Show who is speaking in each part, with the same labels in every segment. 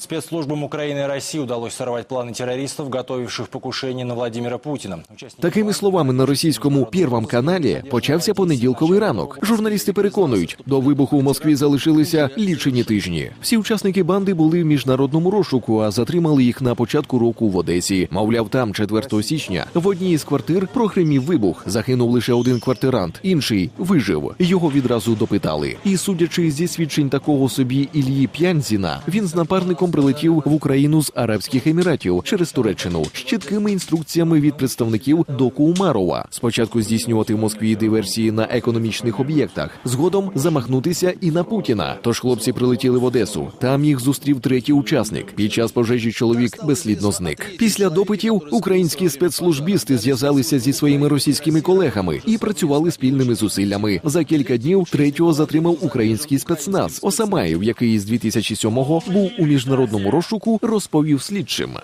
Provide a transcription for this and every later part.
Speaker 1: Спецслужбам Украины и России удалось сорвать планы террористов, готовивших покушение на Владимира Путина. Участники
Speaker 2: Такими словами на російському Первом каналі почався понеділковий ранок. Журналісти переконують, до вибуху в Москві залишилися лічені тижні. Всі учасники банди були в міжнародному розшуку, а затримали їх на початку року в Одесі. Мовляв, там 4 січня в одній із квартир прогримів вибух. Загинув лише один квартирант, інший вижив. Його відразу допитали. І судячи зі свідчень такого собі Ільї П'янзіна, він з напарником прилетів в Україну з Арабських Еміратів через Туреччину з чіткими інструкціями від представників доку Умарова. Спочатку здійснювати в Москві диверсії на економічних об'єктах, згодом замахнутися і на Путіна. Тож хлопці прилетіли в Одесу. Там їх зустрів третій учасник. Під час пожежі чоловік безслідно зник. Після допитів українські спецслужбісти зв'язалися зі своїми російськими колегами і працювали спільними зусиллями. За кілька днів третього затримав український спецназ. Осамаєв, який з 2007-го був у міжнародному розшуку, розповів слідчим.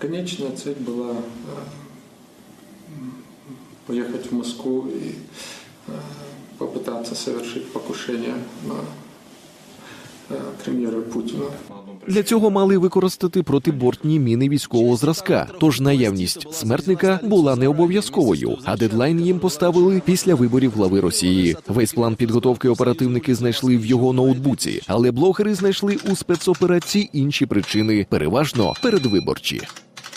Speaker 3: Конечная цель была э, м, поехать в Москву и э, попытаться совершить покушение на премьера Путина.
Speaker 2: Для цього мали використати протибортні міни військового зразка. Тож наявність смертника була не обов'язковою, а дедлайн їм поставили після виборів глави Росії. Весь план підготовки оперативники знайшли в його ноутбуці, але блогери знайшли у спецоперації інші причини, переважно передвиборчі.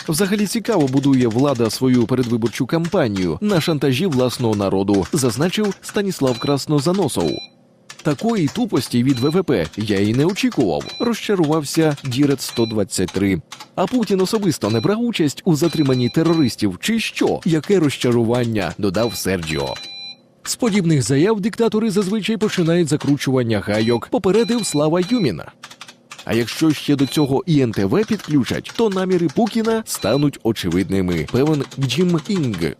Speaker 2: Взагалі цікаво будує влада свою передвиборчу кампанію на шантажі власного народу, зазначив Станіслав Краснозаносов. Такої тупості від ВВП я і не очікував. Розчарувався Дірет 123. А Путін особисто не брав участь у затриманні терористів. Чи що? Яке розчарування? додав Серджіо. З подібних заяв диктатори зазвичай починають закручування гайок. Попередив Слава Юміна. А якщо ще до цього і НТВ підключать, то наміри Путіна стануть очевидними. Певен Джим Інг.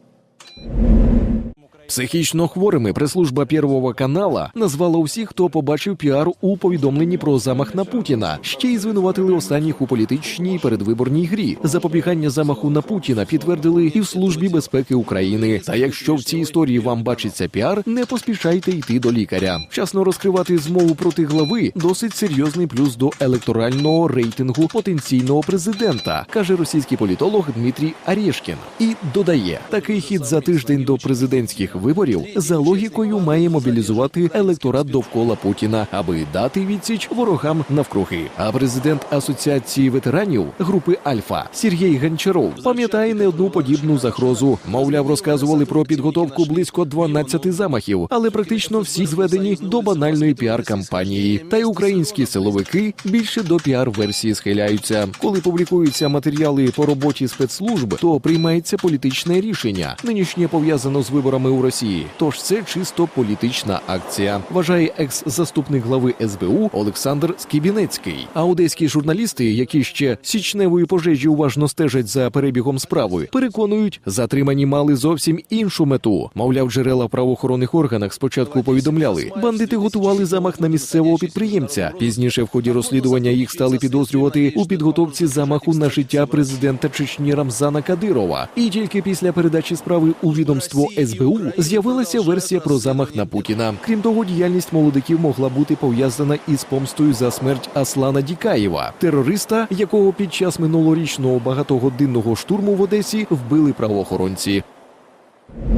Speaker 2: Психічно хворими прес-служба Первого канала назвала усіх, хто побачив піар у повідомленні про замах на Путіна. Ще й звинуватили останніх у політичній передвиборній грі. Запобігання замаху на Путіна підтвердили і в службі безпеки України. Та якщо в цій історії вам бачиться піар, не поспішайте йти до лікаря. Вчасно розкривати змову проти глави досить серйозний плюс до електорального рейтингу потенційного президента, каже російський політолог Дмитрій Арєшкін. І додає, такий хід за тиждень до президентських виборів за логікою має мобілізувати електорат довкола Путіна, аби дати відсіч ворогам навкруги. А президент асоціації ветеранів групи Альфа Сергій Гончаров пам'ятає не одну подібну загрозу. Мовляв, розказували про підготовку близько 12 замахів, але практично всі зведені до банальної піар-кампанії. Та й українські силовики більше до піар-версії схиляються. Коли публікуються матеріали по роботі спецслужб, то приймається політичне рішення. Нинішнє пов'язано з виборами у Росії. Тож це чисто політична акція. Вважає екс-заступник глави СБУ Олександр Скібінецький. А одеські журналісти, які ще січневої пожежі уважно стежать за перебігом справи, переконують, затримані мали зовсім іншу мету. Мовляв, джерела в правоохоронних органах спочатку повідомляли, бандити готували замах на місцевого підприємця. Пізніше, в ході розслідування, їх стали підозрювати у підготовці замаху на життя президента Чечні Рамзана Кадирова. І тільки після передачі справи у відомство СБУ з'явилася версія про замах на Путіна. Крім того, діяльність молодиків могла бути пов'язана із помстою за смерть Аслана Дікаєва, терориста, якого під час минулорічного багатогодинного штурму в Одесі вбили правоохоронці.